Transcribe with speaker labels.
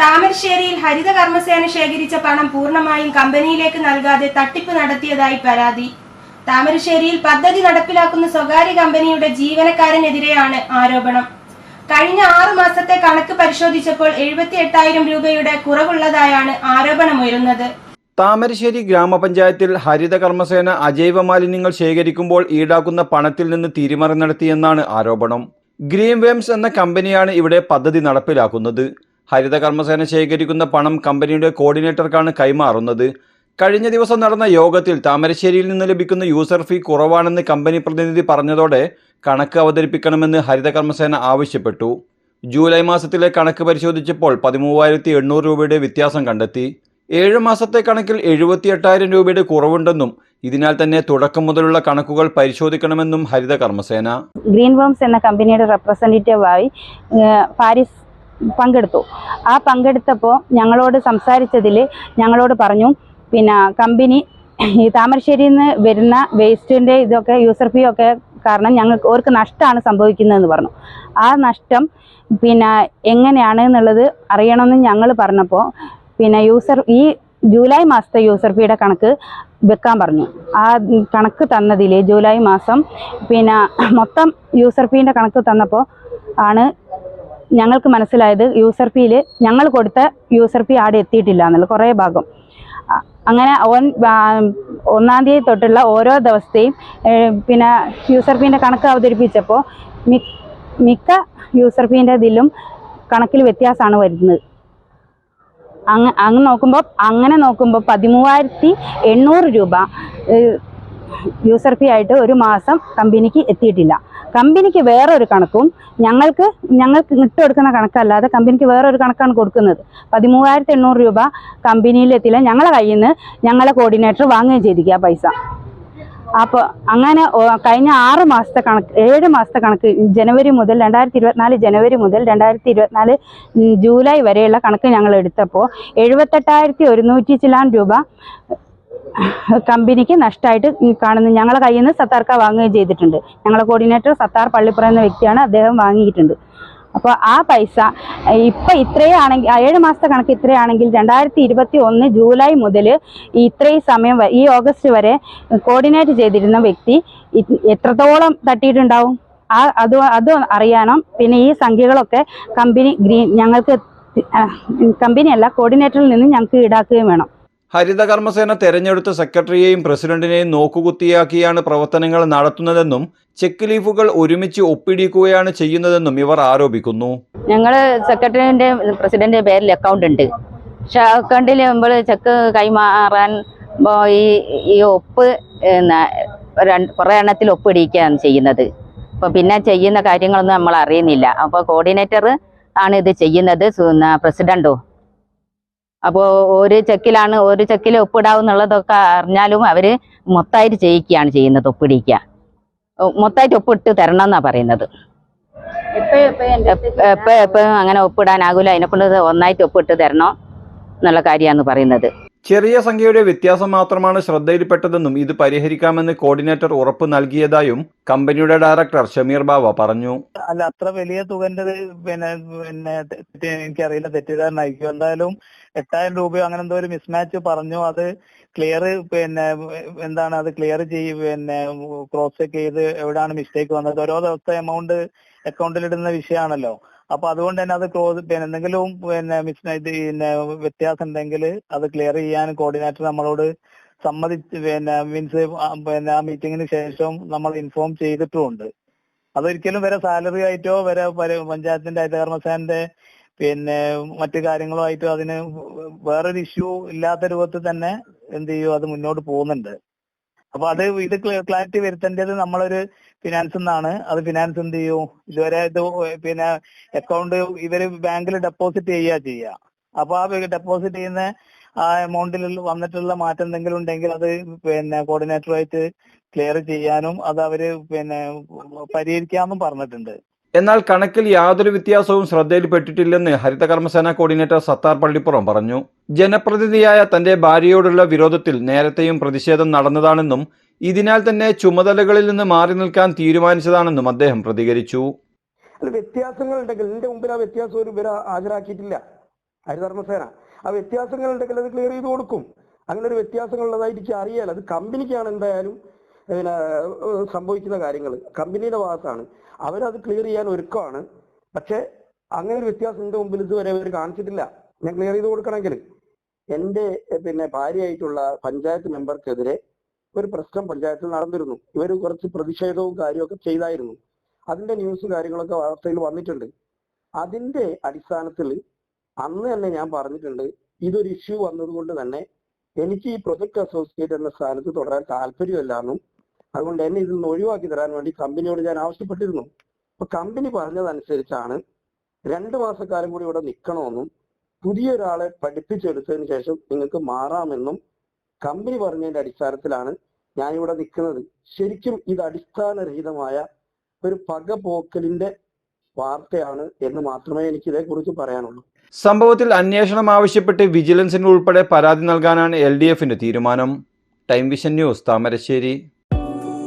Speaker 1: താമരശ്ശേരിയിൽ ഹരിത കർമ്മസേന ശേഖരിച്ച പണം പൂർണമായും കമ്പനിയിലേക്ക് നൽകാതെ തട്ടിപ്പ് നടത്തിയതായി പരാതി. താമരശ്ശേരിയിൽ പദ്ധതി നടപ്പിലാക്കുന്ന സ്വകാര്യ കമ്പനിയുടെ ജീവനക്കാരനെതിരെയാണ് ആരോപണം. കഴിഞ്ഞ ആറു മാസത്തെ കണക്ക് പരിശോധിച്ചപ്പോൾ എഴുപത്തി എട്ടായിരം രൂപയുടെ കുറവുള്ളതായാണ് ആരോപണമുയരുന്നത്.
Speaker 2: താമരശ്ശേരി ഗ്രാമപഞ്ചായത്തിൽ ഹരിത കർമ്മസേന അജൈവ മാലിന്യങ്ങൾ ശേഖരിക്കുമ്പോൾ ഈടാക്കുന്ന പണത്തിൽ നിന്ന് തിരിമറി നടത്തിയെന്നാണ് ആരോപണം. ഗ്രീൻ വേംസ് എന്ന കമ്പനിയാണ് ഇവിടെ പദ്ധതി നടപ്പിലാക്കുന്നത്. ഹരിത കർമ്മസേന ശേഖരിക്കുന്ന പണം കമ്പനിയുടെ കോർഡിനേറ്റർക്കാണ് കൈമാറുന്നത്. കഴിഞ്ഞ ദിവസം നടന്ന യോഗത്തിൽ താമരശ്ശേരിയിൽ നിന്ന് ലഭിക്കുന്ന യൂസർ ഫീ കുറവാണെന്ന് കമ്പനി പ്രതിനിധി പറഞ്ഞതോടെ കണക്ക് അവതരിപ്പിക്കണമെന്ന് ഹരിത കർമ്മസേന ആവശ്യപ്പെട്ടു. ജൂലൈ മാസത്തിലെ കണക്ക് പരിശോധിച്ചപ്പോൾ പതിമൂവായിരത്തി എണ്ണൂറ് രൂപയുടെ വ്യത്യാസം കണ്ടെത്തി. ഏഴ് മാസത്തെ കണക്കിൽ എഴുപത്തി എട്ടായിരം രൂപയുടെ കുറവുണ്ടെന്നും ഇതിനാൽ തന്നെ തുടക്കം മുതലുള്ള കണക്കുകൾ പരിശോധിക്കണമെന്നും ഹരിത കർമ്മസേന
Speaker 3: ഗ്രീൻ ബോംസ് എന്ന കമ്പനിയുടെ റെപ്രസെന്റേറ്റീവായി പാരീസ് പങ്കെടുത്തു. ആ പങ്കെടുത്തപ്പോൾ ഞങ്ങളോട് സംസാരിച്ചതിൽ ഞങ്ങളോട് പറഞ്ഞു പിന്നെ കമ്പനി ഈ താമരശ്ശേരിയിൽ നിന്ന് വരുന്ന വേസ്റ്റിന്റെ ഇതൊക്കെ യൂസർ ഫീ ഒക്കെ കാരണം ഞങ്ങൾക്ക് അവർക്ക് നഷ്ടമാണ് സംഭവിക്കുന്നതെന്ന് പറഞ്ഞു. ആ നഷ്ടം പിന്നെ എങ്ങനെയാണ് എന്നുള്ളത് അറിയണമെന്ന് ഞങ്ങൾ പറഞ്ഞപ്പോൾ പിന്നെ യൂസർ ഈ ജൂലൈ മാസത്തെ യൂസർ ഫീയുടെ കണക്ക് വെക്കാൻ പറഞ്ഞു. ആ കണക്ക് തന്നതിൽ ജൂലൈ മാസം പിന്നെ മൊത്തം യൂസർ ഫീന്റെ കണക്ക് തന്നപ്പോൾ ആണ് ഞങ്ങൾക്ക് മനസ്സിലായത് യൂസർ ഫീയിൽ ഞങ്ങൾ കൊടുത്ത യൂസർ ഫീ ആടെ എത്തിയിട്ടില്ല എന്നുള്ള കുറേ ഭാഗം. അങ്ങനെ ഓൻ ഒന്നാം തീയതി തൊട്ടുള്ള ഓരോ ദിവസത്തെയും പിന്നെ യൂസർ ഫീന്റെ കണക്ക് അവതരിപ്പിച്ചപ്പോൾ മിക്ക യൂസർ ഫീന്റെ ഇതിലും കണക്കിൽ വ്യത്യാസമാണ് വരുന്നത്. അങ്ങ് അങ്ങ് നോക്കുമ്പോൾ അങ്ങനെ നോക്കുമ്പോൾ പതിമൂവായിരത്തി എണ്ണൂറ് രൂപ യൂസർ ഫീ ആയിട്ട് ഒരു മാസം കമ്പനിക്ക് എത്തിയിട്ടില്ല. കമ്പനിക്ക് വേറൊരു കണക്കും ഞങ്ങൾക്ക് ഞങ്ങൾക്ക് ഇട്ട് കൊടുക്കുന്ന കണക്കല്ലാതെ കമ്പനിക്ക് വേറൊരു കണക്കാണ് കൊടുക്കുന്നത്. പതിമൂവായിരത്തി എണ്ണൂറ് രൂപ കമ്പനിയിലെത്തില്ല ഞങ്ങളെ കയ്യിൽ നിന്ന് ഞങ്ങളെ കോർഡിനേറ്റർ വാങ്ങുകയും ചെയ്തിരിക്കുക പൈസ. അപ്പോൾ അങ്ങനെ കഴിഞ്ഞ ആറ് മാസത്തെ കണക്ക് ഏഴ് മാസത്തെ കണക്ക് ജനുവരി മുതൽ രണ്ടായിരത്തി ഇരുപത്തിനാല് ജനുവരി മുതൽ രണ്ടായിരത്തി ഇരുപത്തിനാല് ജൂലൈ വരെയുള്ള കണക്ക് ഞങ്ങൾ എടുത്തപ്പോൾ എഴുപത്തെട്ടായിരത്തി ഒരുന്നൂറ്റി ചിലാൻ രൂപ കമ്പനിക്ക് നഷ്ടമായിട്ട് കാണുന്നു ഞങ്ങളെ കയ്യിൽ നിന്ന് സത്താർക്ക വാങ്ങുകയും ചെയ്തിട്ടുണ്ട്. ഞങ്ങളെ കോർഡിനേറ്റർ സത്താർ പള്ളിപ്പുറ എന്ന വ്യക്തിയാണ് അദ്ദേഹം വാങ്ങിയിട്ടുണ്ട്. അപ്പോൾ ആ പൈസ ഇപ്പം ഇത്രയാണെങ്കിൽ ഏഴ് മാസത്തെ കണക്ക് ഇത്രയാണെങ്കിൽ രണ്ടായിരത്തി ഇരുപത്തി ഒന്ന് ജൂലൈ മുതൽ ഇത്രയും സമയം ഈ ഓഗസ്റ്റ് വരെ കോർഡിനേറ്റ് ചെയ്തിരുന്ന വ്യക്തി എത്രത്തോളം തട്ടിയിട്ടുണ്ടാവും? ആ അത് അത് അറിയാനും പിന്നെ ഈ സംഖ്യകളൊക്കെ കമ്പനി ഗ്രീൻ ഞങ്ങൾക്ക് കമ്പനിയല്ല കോർഡിനേറ്ററിൽ നിന്ന് ഞങ്ങൾക്ക് ഈടാക്കുകയും വേണം.
Speaker 2: ഹരിത കർമ്മസേന തെരഞ്ഞെടുത്ത സെക്രട്ടറിയെയും പ്രസിഡന്റിനെയും നോക്കുകുത്തിയാക്കിയാണ് പ്രവർത്തനങ്ങൾ നടത്തുന്നതെന്നും ചെക്ക് ലീഫുകൾ ഒരുമിച്ച് ഒപ്പിടിക്കുകയാണ് ചെയ്യുന്നതെന്നും ഇവർ ആരോപിക്കുന്നു.
Speaker 4: ഞങ്ങൾ സെക്രട്ടറിന്റെ പ്രസിഡന്റിന്റെ പേരിൽ അക്കൗണ്ട് ഉണ്ട്. പക്ഷെ അക്കൗണ്ടിൽ നമ്മൾ ചെക്ക് കൈമാറാൻ ഈ ഈ ഒപ്പ് കുറേ എണ്ണത്തിൽ ഒപ്പിടിക്കുകയാണ് ചെയ്യുന്നത്. അപ്പോൾ പിന്നെ ചെയ്യുന്ന കാര്യങ്ങളൊന്നും നമ്മൾ അറിയുന്നില്ല. അപ്പോൾ കോർഡിനേറ്റർ ആണ് ഇത് ചെയ്യുന്നത്. പ്രസിഡന്റോ? അപ്പോൾ ഒരു ചെക്കിലാണ് ഒരു ചെക്കിൽ ഒപ്പിടാവും എന്നുള്ളതൊക്കെ അറിഞ്ഞാലും അവർ മൊത്തമായിട്ട് ചെയ്യിക്കുകയാണ് ചെയ്യുന്നത് ഒപ്പിടിക്കുക. മൊത്തമായിട്ട് ഒപ്പിട്ട് തരണം എന്നാണ് പറയുന്നത്. എപ്പോഴും എപ്പോ അങ്ങനെ ഒപ്പിടാനാകൂല. അതിനെ കൊണ്ട് ഒന്നായിട്ട് ഒപ്പിട്ട് തരണം എന്നുള്ള കാര്യമാണ് പറയുന്നത്.
Speaker 2: ചെറിയ സംഖ്യയുടെ വ്യത്യാസം മാത്രമാണ് ശ്രദ്ധയിൽപ്പെട്ടതെന്നും ഇത് പരിഹരിക്കാമെന്ന് കോർഡിനേറ്റർ ഉറപ്പ് നൽകിയതായും കമ്പനിയുടെ ഡയറക്ടർ ഷമീർ ബാവ പറഞ്ഞു.
Speaker 5: അല്ല അത്ര വലിയ തുകന്റെ പിന്നെ പിന്നെ എനിക്കറിയില്ല. തെറ്റിദ്ധാരണായിരിക്കും എന്തായാലും എട്ടായിരം രൂപയോ അങ്ങനെ എന്തോ ഒരു മിസ്മാച്ച് പറഞ്ഞു. അത് ക്ലിയർ പിന്നെ എന്താണ് അത് ക്ലിയർ ചെയ്യും പിന്നെ ക്രോസ് ചെക്ക് ചെയ്ത് എവിടെയാണ് മിസ്റ്റേക്ക് വന്നത്. ഓരോ ദിവസത്തെ എമൗണ്ട് അക്കൗണ്ടിൽ ഇടുന്ന വിഷയമാണല്ലോ. അപ്പൊ അതുകൊണ്ട് തന്നെ അത് ക്ലോസ് പിന്നെ എന്തെങ്കിലും പിന്നെ മിസ് പിന്നെ വ്യത്യാസം ഉണ്ടെങ്കിൽ അത് ക്ലിയർ ചെയ്യാൻ കോർഡിനേറ്റർ നമ്മളോട് സമ്മതിച്ച് പിന്നെ മീൻസ് പിന്നെ ആ മീറ്റിംഗിന് ശേഷം നമ്മൾ ഇൻഫോം ചെയ്തിട്ടുമുണ്ട്. അതൊരിക്കലും വരെ സാലറി ആയിട്ടോ വരെ പഞ്ചായത്തിന്റെ ഹരിതകർമ്മസേനന്റെ പിന്നെ മറ്റു കാര്യങ്ങളോ കാര്യങ്ങളുമായിട്ടോ അതിന് വേറൊരു ഇഷ്യൂ ഇല്ലാത്ത രൂപത്തിൽ തന്നെ എന്ത് ചെയ്യും അത് മുന്നോട്ട് പോകുന്നുണ്ട്. അപ്പൊ അത് ഇത് ക്ലാരിറ്റി വരുത്തേണ്ടത് നമ്മളൊരു ഫിനാൻസ് നിന്നാണ് അത് ഫിനാൻസ് എന്ത് ചെയ്യും? ഇതുവരെ ഇത് പിന്നെ അക്കൗണ്ട് ഇവർ ബാങ്കിൽ ഡെപ്പോസിറ്റ് ചെയ്യുക ചെയ്യുക അപ്പൊ ആ ഡെപ്പോസിറ്റ് ചെയ്യുന്ന ആ എമൗണ്ടിൽ വന്നിട്ടുള്ള മാറ്റം എന്തെങ്കിലും ഉണ്ടെങ്കിൽ അത് പിന്നെ കോർഡിനേറ്ററുമായിട്ട് ക്ലിയർ ചെയ്യാനും അത് അവർ പിന്നെ പരിഹരിക്കാമെന്നും പറഞ്ഞിട്ടുണ്ട്.
Speaker 2: എന്നാൽ കണക്കിൽ യാതൊരു വ്യത്യാസവും ശ്രദ്ധയിൽപ്പെട്ടിട്ടില്ലെന്ന് ഹരിത കർമ്മസേന കോർഡിനേറ്റർ സത്താർ പള്ളിപ്പുറം പറഞ്ഞു. ജനപ്രതിനിധിയായ തന്റെ ഭാര്യയോടുള്ള വിരോധത്തിൽ നേരത്തെയും പ്രതിഷേധം നടന്നതാണെന്നും ഇതിനാൽ തന്നെ ചുമതലകളിൽ നിന്ന് മാറി നിൽക്കാൻ തീരുമാനിച്ചതാണെന്നും അദ്ദേഹം പ്രതികരിച്ചു.
Speaker 6: അല്ല വ്യത്യാസങ്ങൾ ഉണ്ടെങ്കിൽ എന്റെ മുമ്പിൽ ആ വ്യത്യാസം ഒരു ഇവരെ ഹാജരാക്കിയിട്ടില്ല. ഹരിതകർമ്മസേന ആ വ്യത്യാസങ്ങൾ ഉണ്ടെങ്കിൽ അത് ക്ലിയർ ചെയ്ത് കൊടുക്കും. അങ്ങനെ ഒരു വ്യത്യാസങ്ങൾ ഉള്ളതായിട്ട് എനിക്ക് അറിയാലോ. അത് കമ്പനിക്കാണ് എന്തായാലും പിന്നെ സംഭവിക്കുന്ന കാര്യങ്ങൾ കമ്പനിയുടെ ഭാഗത്താണ്. അവരത് ക്ലിയർ ചെയ്യാൻ ഒരുക്കമാണ്. പക്ഷെ അങ്ങനെ ഒരു വ്യത്യാസം എന്റെ മുമ്പിൽ ഇതുവരെ അവർ കാണിച്ചിട്ടില്ല. ഞാൻ ക്ലിയർ ചെയ്ത് കൊടുക്കണമെങ്കിൽ. എന്റെ പിന്നെ ഭാര്യയായിട്ടുള്ള പഞ്ചായത്ത് മെമ്പർക്കെതിരെ ഒരു പ്രശ്നം പഞ്ചായത്തിൽ നടന്നിരുന്നു. ഇവർ കുറച്ച് പ്രതിഷേധവും കാര്യമൊക്കെ ചെയ്തായിരുന്നു. അതിന്റെ ന്യൂസും കാര്യങ്ങളൊക്കെ വാർത്തയിൽ വന്നിട്ടുണ്ട്. അതിന്റെ അടിസ്ഥാനത്തിൽ അന്ന് തന്നെ ഞാൻ പറഞ്ഞിട്ടുണ്ട് ഇതൊരു ഇഷ്യൂ വന്നതുകൊണ്ട് തന്നെ എനിക്ക് ഈ പ്രൊജക്ട് അസോസിയേറ്റ് എന്ന സ്ഥാനത്ത് തുടരാൻ താല്പര്യമില്ലാന്നും അതുകൊണ്ട് എന്നെ ഇതിൽ നിന്ന് ഒഴിവാക്കി തരാൻ വേണ്ടി കമ്പനിയോട് ഞാൻ ആവശ്യപ്പെട്ടിരുന്നു. അപ്പൊ കമ്പനി പറഞ്ഞതനുസരിച്ചാണ് രണ്ട് മാസക്കാലം കൂടി ഇവിടെ നിൽക്കണമെന്നും പുതിയൊരാളെ പഠിപ്പിച്ചെടുത്തതിന് ശേഷം നിങ്ങൾക്ക് മാറാമെന്നും കമ്പനി പറഞ്ഞതിന്റെ അടിസ്ഥാനത്തിലാണ് ഞാൻ ഇവിടെ നിൽക്കുന്നത്. ശരിക്കും ഇത് അടിസ്ഥാനരഹിതമായ ഒരു പകപോക്കലിന്റെ വാർത്തയാണ് എന്ന് മാത്രമേ എനിക്ക് ഇതേക്കുറിച്ച് പറയാനുള്ളൂ.
Speaker 2: സംഭവത്തിൽ അന്വേഷണം ആവശ്യപ്പെട്ട് വിജിലൻസിന് ഉൾപ്പെടെ പരാതി നൽകാനാണ് എൽ തീരുമാനം. Time vision news Thamarassery.